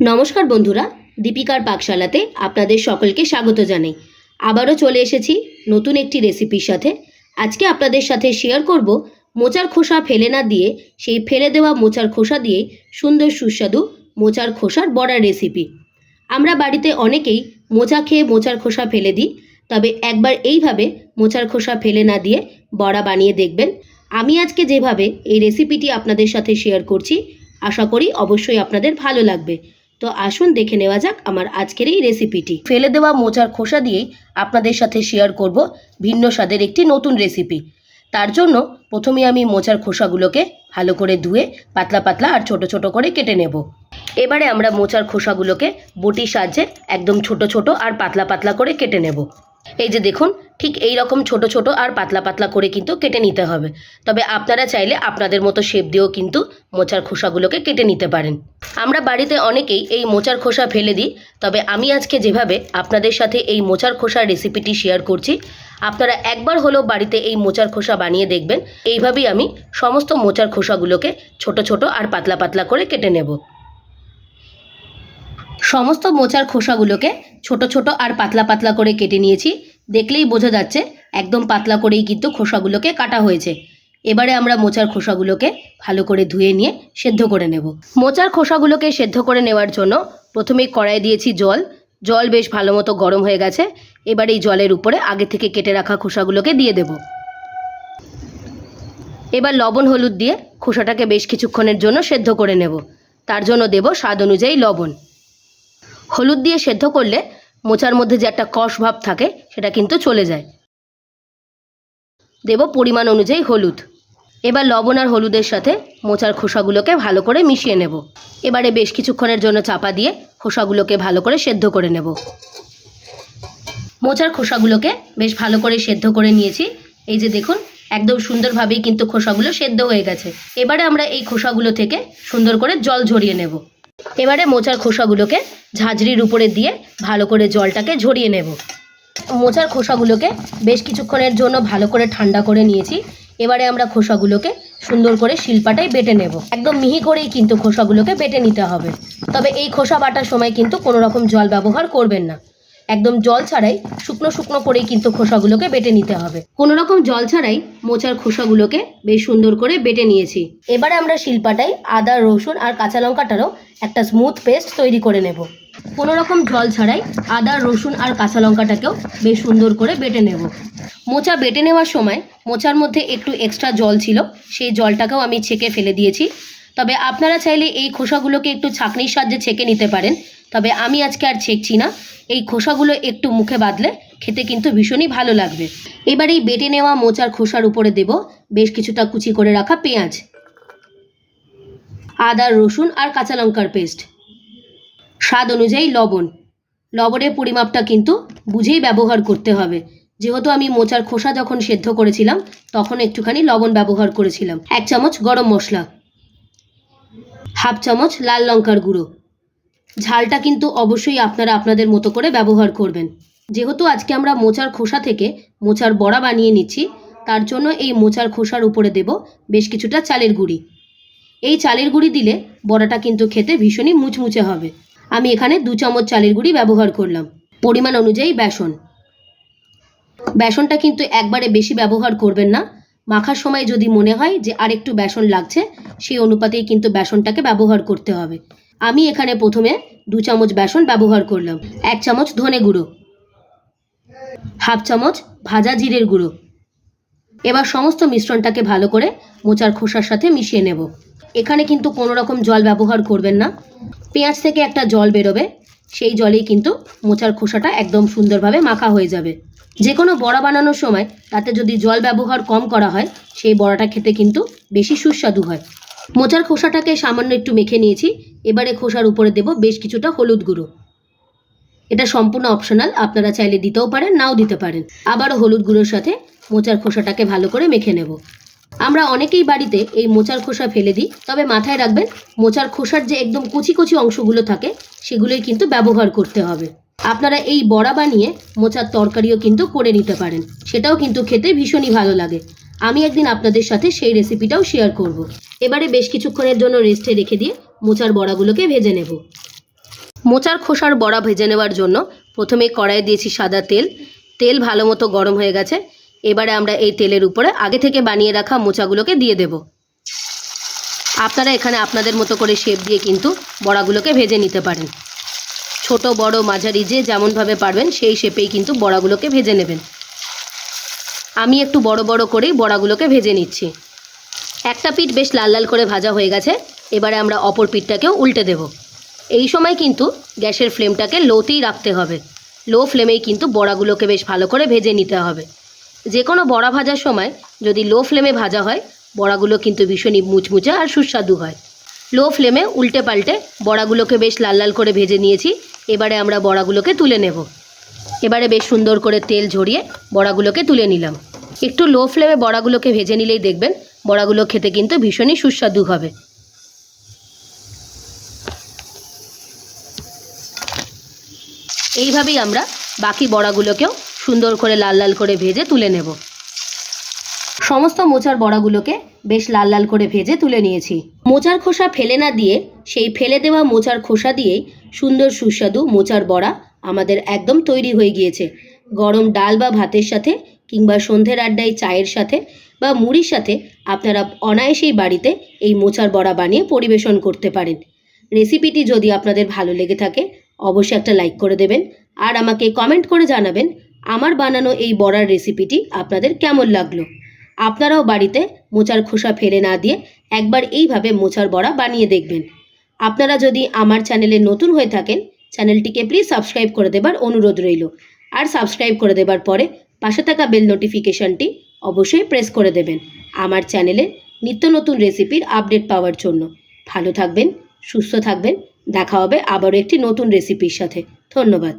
নমস্কার বন্ধুরা, দীপিকার পাকশালাতে আপনাদের সকলকে স্বাগত জানাই। আবারও চলে এসেছি নতুন একটি রেসিপির সাথে। আজকে আপনাদের সাথে শেয়ার করব মোচার খোসা ফেলে না দিয়ে, সেই ফেলে দেওয়া মোচার খোসা দিয়ে সুন্দর সুস্বাদু মোচার খোসার বড়ার রেসিপি আমরা বাড়িতে অনেকেই মোচা খেয়ে মোচার খোসা ফেলে দিই, তবে একবার এইভাবে মোচার খোসা ফেলে না দিয়ে বড়া বানিয়ে দেখবেন। আমি আজকে যেভাবে এই রেসিপিটি আপনাদের সাথে শেয়ার করছি, আশা করি অবশ্যই আপনাদের ভালো লাগবে। তো আসুন দেখে নেওয়া যাক আমার আজকের এই রেসিপিটি ফেলে দেওয়া মোচার খোসা দিয়েই আপনাদের সাথে শেয়ার করব ভিন্ন স্বাদের একটি নতুন রেসিপি তার জন্য প্রথমে আমি মোচার খোসাগুলোকে ভালো করে ধুয়ে পাতলা পাতলা আর ছোট ছোট করে কেটে নেব। এবারে আমরা মোচার খোসাগুলোকে বটির সাহায্যে একদম ছোট ছোট আর পাতলা পাতলা করে কেটে নেব। এই যে দেখুন, ঠিক এই রকম ছোট ছোট আর পাতলা পাতলা করে কিন্তু কেটে নিতে হবে। তবে আপনারা চাইলে আপনাদের মতো শেপ দিয়েও কিন্তু মোচার খোসাগুলোকে কেটে নিতে পারেন। আমরা বাড়িতে অনেকেই এই মোচার খোসা ফেলে দিই, তবে আমি আজকে যেভাবে আপনাদের সাথে এই মোচার খোসার রেসিপিটি শেয়ার করছি, আপনারা একবার হলেও বাড়িতে এই মোচার খোসা বানিয়ে দেখবেন। এইভাবেই আমি সমস্ত মোচার খোসাগুলোকে ছোট ছোট আর পাতলা পাতলা করে কেটে নেব। সমস্ত মোচার খোসাগুলোকে ছোট ছোট আর পাতলা পাতলা করে কেটে নিয়েছি। দেখলেই বোঝা যাচ্ছে একদম পাতলা করেই কিন্তু খোসাগুলোকে কাটা হয়েছে। এবারে আমরা মোচার খোসাগুলোকে ভালো করে ধুয়ে নিয়ে সেদ্ধ করে নেব। মোচার খোসাগুলোকে সেদ্ধ করে নেওয়ার জন্য প্রথমেই কড়াই দিয়েছি জল। জল বেশ ভালো মতো গরম হয়ে গেছে। এবার এই জলের উপরে আগে থেকে কেটে রাখা খোসাগুলোকে দিয়ে দেব। এবার লবণ হলুদ দিয়ে খোসাটাকে বেশ কিছুক্ষণের জন্য সেদ্ধ করে নেব। তার জন্য দেব স্বাদ অনুযায়ী লবণ। হলুদ দিয়ে সেদ্ধ করলে মোচার মধ্যে যে একটা কষ ভাব থাকে, সেটা কিন্তু চলে যায়। দেব পরিমাণ অনুযায়ী হলুদ। এবার লবণ আর হলুদের সাথে মোচার খোসাগুলোকে ভালো করে মিশিয়ে নেব। এবারে বেশ কিছুক্ষণের জন্য চাপা দিয়ে খোসাগুলোকে ভালো করে সেদ্ধ করে নেব। মোচার খোসাগুলোকে বেশ ভালো করে সেদ্ধ করে নিয়েছি। এই যে দেখুন, একদম সুন্দরভাবেই কিন্তু খোসাগুলো সেদ্ধ হয়ে গেছে। এবারে আমরা এই খোসাগুলো থেকে সুন্দর করে জল ঝরিয়ে নেব। এবারে মোচার খোসাগুলোকে ঝাঁঝরির উপরে দিয়ে ভালো করে জলটাকে ঝরিয়ে নেব। মোচার খোসাগুলোকে বেশ কিছুক্ষণের জন্য ভালো করে ঠান্ডা করে নিয়েছি। এবারে আমরা খোসাগুলোকে সুন্দর করে শিল্পাটাই বেটে নেব। একদম মিহি করেই কিন্তু খোসাগুলোকে বেটে নিতে হবে। তবে এই খোসা বাটার সময় কিন্তু কোনো রকম জল ব্যবহার করবেন না। একদম জল ছাড়াই শুকনো শুকনো করেই কিন্তু খোসাগুলোকে বেটে নিতে হবে। কোনো রকম জল ছাড়াই মোচার খোসাগুলোকে বেশ সুন্দর করে বেটে নিয়েছি। এবারে আমরা শিলপাটায় আদা, রসুন আর কাঁচা লঙ্কাটারও একটা স্মুথ পেস্ট তৈরি করে নেব। কোনো রকম জল ছাড়াই আদা, রসুন আর কাঁচা লঙ্কাটাকেও বেশ সুন্দর করে বেটে নেব। মোচা বেটে নেওয়ার সময় মোচার মধ্যে একটু এক্সট্রা জল ছিল, সেই জলটাকেও আমি ছেঁকে ফেলে দিয়েছি। তবে আপনারা চাইলে এই খোসাগুলোকে একটু ছাঁকনির সাহায্যে ছেঁকে নিতে পারেন, তবে আমি আজকে আর ছেঁকছি না। এই খোসাগুলো একটু মুখে বাঁধলে খেতে কিন্তু ভীষণই ভালো লাগবে। এবার এই বেটে নেওয়া মোচার খোসার উপরে দেব বেশ কিছুটা কুচি করে রাখা পেঁয়াজ, আদা, রসুন আর কাঁচা লঙ্কার পেস্ট। স্বাদ অনুযায়ী লবণ। লবণের পরিমাপটা কিন্তু বুঝেই ব্যবহার করতে হবে। যেহেতু আমি মোচার খোসা যখন সেদ্ধ করেছিলাম, তখন একটুখানি লবণ ব্যবহার করেছিলাম। এক চামচ গরম মশলা, হাফ চামচ লাল লঙ্কার গুঁড়ো। ঝালটা কিন্তু অবশ্যই আপনারা আপনাদের মতো করে ব্যবহার করবেন। যেহেতু আজকে আমরা মোচার খোসা থেকে মোচার বড়া বানিয়ে নিচ্ছি, তার জন্য এই মোচার খোসার উপরে দেব বেশ কিছুটা চালের গুঁড়ি। এই চালের গুঁড়ি দিলে বড়াটা কিন্তু খেতে ভীষণই মুচমুচে হবে। আমি এখানে দু চামচ চালের গুঁড়ি ব্যবহার করলাম। পরিমাণ অনুযায়ী বেসন। বেসনটা কিন্তু একবারে বেশি ব্যবহার করবেন না। মাখার সময় যদি মনে হয় যে আরেকটু বেসন লাগছে, সেই অনুপাতেই কিন্তু বেসনটাকে ব্যবহার করতে হবে। আমি এখানে প্রথমে দু চামচ বেসন ব্যবহার করলাম। এক চামচ ধনে গুঁড়ো। হাফ চামচ ভাজা জিরের গুঁড়ো। এবার সমস্ত মিশ্রণটাকে ভালো করে মোচার খোসার সাথে মিশিয়ে নেব। এখানে কিন্তু কোনো রকম জল ব্যবহার করবেন না। পেঁয়াজ থেকে একটা জল বেরোবে, সেই জলেই কিন্তু মোচার খোসাটা একদম সুন্দরভাবে মাখা হয়ে যাবে। যে কোনো বড়া বানানোর সময় তাতে যদি জল ব্যবহার কম করা হয়, সেই বড়াটা খেতে কিন্তু বেশি সুস্বাদু হয়। মোচার খোসাটাকে সামান্য একটু মেখে নিয়েছি। এবারে খোসার উপরে দেব বেশ কিছুটা হলুদ গুঁড়ো। এটা সম্পূর্ণ অপশনাল, আপনারা চাইলে দিতেও পারেন, নাও দিতে পারেন। আবারও হলুদ গুঁড়োর সাথে মোচার খোসাটাকে ভালো করে মেখে নেব। আমরা অনেকেই বাড়িতে এই মোচার খোসা ফেলে দিই, তবে মাথায় রাখবেন, মোচার খোসার যে একদম কুচি কুচি অংশগুলো থাকে, সেগুলোই কিন্তু ব্যবহার করতে হবে। আপনারা এই বড়া বানিয়ে মোচার তরকারিও কিন্তু করে নিতে পারেন। সেটাও কিন্তু খেতে ভীষণই ভালো লাগে। আমি একদিন আপনাদের সাথে সেই রেসিপিটাও শেয়ার করব। এবারে বেশ কিছুক্ষণের জন্য রেস্টে রেখে দিয়ে মোচার বড়াগুলোকে ভেজে নেব। মোচার খোসার বড়া ভেজে নেওয়ার জন্য প্রথমে কড়াইয়ে দিয়েছি সাদা তেল। তেল ভালো মতো গরম হয়ে গেছে। এবারে আমরা এই তেলের উপরে আগে থেকে বানিয়ে রাখা মোচাগুলোকে দিয়ে দেব। আপনারা এখানে আপনাদের মতো করে শেপ দিয়ে কিন্তু বড়াগুলোকে ভেজে নিতে পারেন। ছোট, বড়, মাঝারি যে যেমনভাবে পারবেন সেই শেপেই কিন্তু বড়াগুলোকে ভেজে নেবেন। আমি একটু বড় বড় করেই বড়াগুলোকে ভেজে নিচ্ছি। একটা পিঠ বেশ লাল লাল করে ভাজা হয়ে গেছে, এবারে আমরা অপর পিঠটাকেও উল্টে দেব। এই সময় কিন্তু গ্যাসের ফ্লেমটাকে লোতেই রাখতে হবে। লো ফ্লেমেই কিন্তু বড়াগুলোকে বেশ ভালো করে ভেজে নিতে হবে। যে কোনো বড়া ভাজার সময় যদি লো ফ্লেমে ভাজা হয়, বড়াগুলো কিন্তু ভীষণই মুচমুচে আর সুস্বাদু হয়। লো ফ্লেমে উল্টে পাল্টে বড়াগুলোকে বেশ লাল লাল করে ভেজে নিয়েছি, এবারে আমরা বড়াগুলোকে তুলে নেব। এবারে বেশ সুন্দর করে তেল ঝরিয়ে বড়াগুলোকে তুলে নিলাম। একটু লো ফ্লেমে বড়াগুলোকে ভেজে নিলেই দেখবেন বড়াগুলো খেতে কিন্তু ভীষণই সুস্বাদু হবে। এইভাবেই আমরা বাকি বড়াগুলোকেও সুন্দর করে লাল লাল করে ভেজে তুলে নেব। সমস্ত মোচার বড়াগুলোকে বেশ লাল লাল করে ভেজে তুলে নিয়েছি। মোচার খোসা ফেলে না দিয়ে সেই ফেলে দেওয়া মোচার খোসা দিয়েই সুন্দর সুস্বাদু মোচার বড়া আমাদের একদম তৈরি হয়ে গিয়েছে। গরম ডাল বা ভাতের সাথে কিংবা সন্ধ্যের আড্ডায় চায়ের সাথে বা মুড়ির সাথে আপনারা অনায়াসেই বাড়িতে এই মোচার বড়া বানিয়ে পরিবেশন করতে পারেন। রেসিপিটি যদি আপনাদের ভালো লেগে থাকে, অবশ্যই একটা লাইক করে দেবেন আর আমাকে কমেন্ট করে জানাবেন আমার বানানো এই বড়ার রেসিপিটি আপনাদের কেমন লাগল। আপনারাও বাড়িতে মোচার খোসা ফেলে না দিয়ে একবার এইভাবে মোচার বড়া বানিয়ে দেখবেন। আপনারা যদি আমার চ্যানেলে নতুন হয়ে থাকেন চ্যানেলটিকে প্লিজ সাবস্ক্রাইব করে দেবার অনুরোধ রইল। আর সাবস্ক্রাইব করে দেবার পরে পাশে থাকা বেল নোটিফিকেশনটি অবশ্যই প্রেস করে দেবেন আমার চ্যানেলে নিত্য নতুন রেসিপির আপডেট পাওয়ার জন্য। ভালো থাকবেন, সুস্থ থাকবেন, দেখা হবে আবারও একটি নতুন রেসিপির সাথে। ধন্যবাদ।